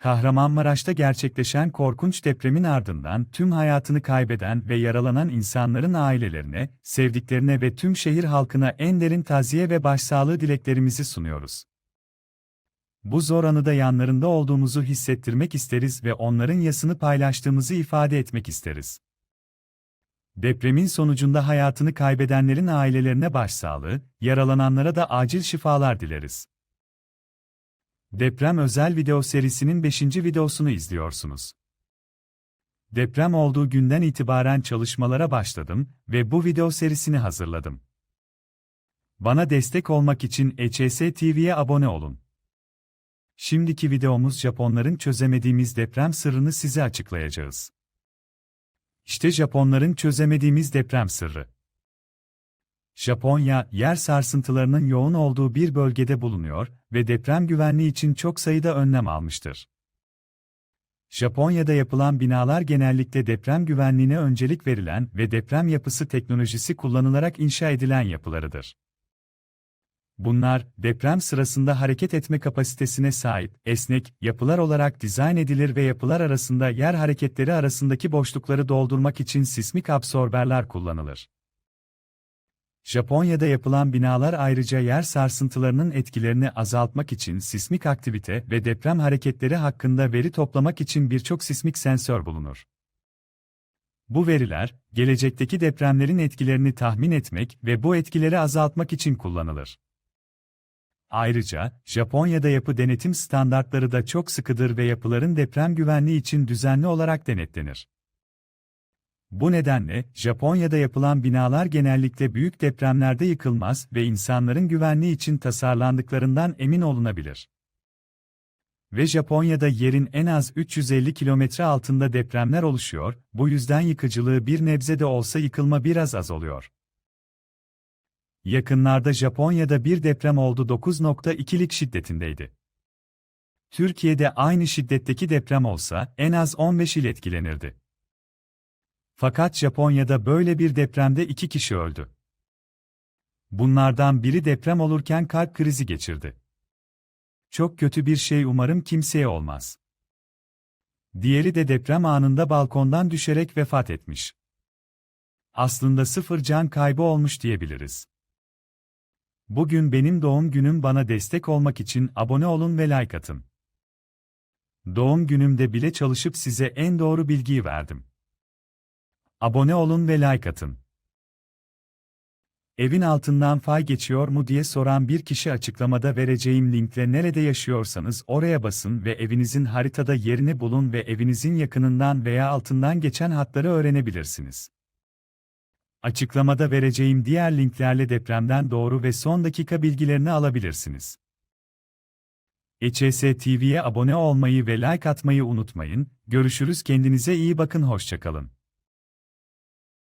Kahramanmaraş'ta gerçekleşen korkunç depremin ardından tüm hayatını kaybeden ve yaralanan insanların ailelerine, sevdiklerine ve tüm şehir halkına en derin taziye ve başsağlığı dileklerimizi sunuyoruz. Bu zor anıda yanlarında olduğumuzu hissettirmek isteriz ve onların yasını paylaştığımızı ifade etmek isteriz. Depremin sonucunda hayatını kaybedenlerin ailelerine başsağlığı, yaralananlara da acil şifalar dileriz. Deprem özel video serisinin 5. videosunu izliyorsunuz. Deprem olduğu günden itibaren çalışmalara başladım ve bu video serisini hazırladım. Bana destek olmak için EÇS TV'ye abone olun. Şimdiki videomuz Japonların çözemediğimiz deprem sırrını size açıklayacağız. İşte Japonların çözemediğimiz deprem sırrı. Japonya, yer sarsıntılarının yoğun olduğu bir bölgede bulunuyor ve deprem güvenliği için çok sayıda önlem almıştır. Japonya'da yapılan binalar genellikle deprem güvenliğine öncelik verilen ve deprem yapısı teknolojisi kullanılarak inşa edilen yapılarıdır. Bunlar, deprem sırasında hareket etme kapasitesine sahip, esnek, yapılar olarak dizayn edilir ve yapılar arasında yer hareketleri arasındaki boşlukları doldurmak için sismik absorberler kullanılır. Japonya'da yapılan binalar ayrıca yer sarsıntılarının etkilerini azaltmak için sismik aktivite ve deprem hareketleri hakkında veri toplamak için birçok sismik sensör bulunur. Bu veriler, gelecekteki depremlerin etkilerini tahmin etmek ve bu etkileri azaltmak için kullanılır. Ayrıca, Japonya'da yapı denetim standartları da çok sıkıdır ve yapıların deprem güvenliği için düzenli olarak denetlenir. Bu nedenle, Japonya'da yapılan binalar genellikle büyük depremlerde yıkılmaz ve insanların güvenliği için tasarlandıklarından emin olunabilir. Ve Japonya'da yerin en az 350 kilometre altında depremler oluşuyor, bu yüzden yıkıcılığı bir nebze de olsa yıkılma biraz az oluyor. Yakınlarda Japonya'da bir deprem oldu 9.2'lik şiddetindeydi. Türkiye'de aynı şiddetteki deprem olsa en az 15 il etkilenirdi. Fakat Japonya'da böyle bir depremde iki kişi öldü. Bunlardan biri deprem olurken kalp krizi geçirdi. Çok kötü bir şey umarım kimseye olmaz. Diğeri de deprem anında balkondan düşerek vefat etmiş. Aslında sıfır can kaybı olmuş diyebiliriz. Bugün benim doğum günüm bana destek olmak için abone olun ve like atın. Doğum günümde bile çalışıp size en doğru bilgiyi verdim. Abone olun ve like atın. Evin altından fay geçiyor mu diye soran bir kişi açıklamada vereceğim linkle nerede yaşıyorsanız oraya basın ve evinizin haritada yerini bulun ve evinizin yakınından veya altından geçen hatları öğrenebilirsiniz. Açıklamada vereceğim diğer linklerle depremden doğru ve son dakika bilgilerini alabilirsiniz. EÇS TV'ye abone olmayı ve like atmayı unutmayın. Görüşürüz kendinize iyi bakın hoşçakalın.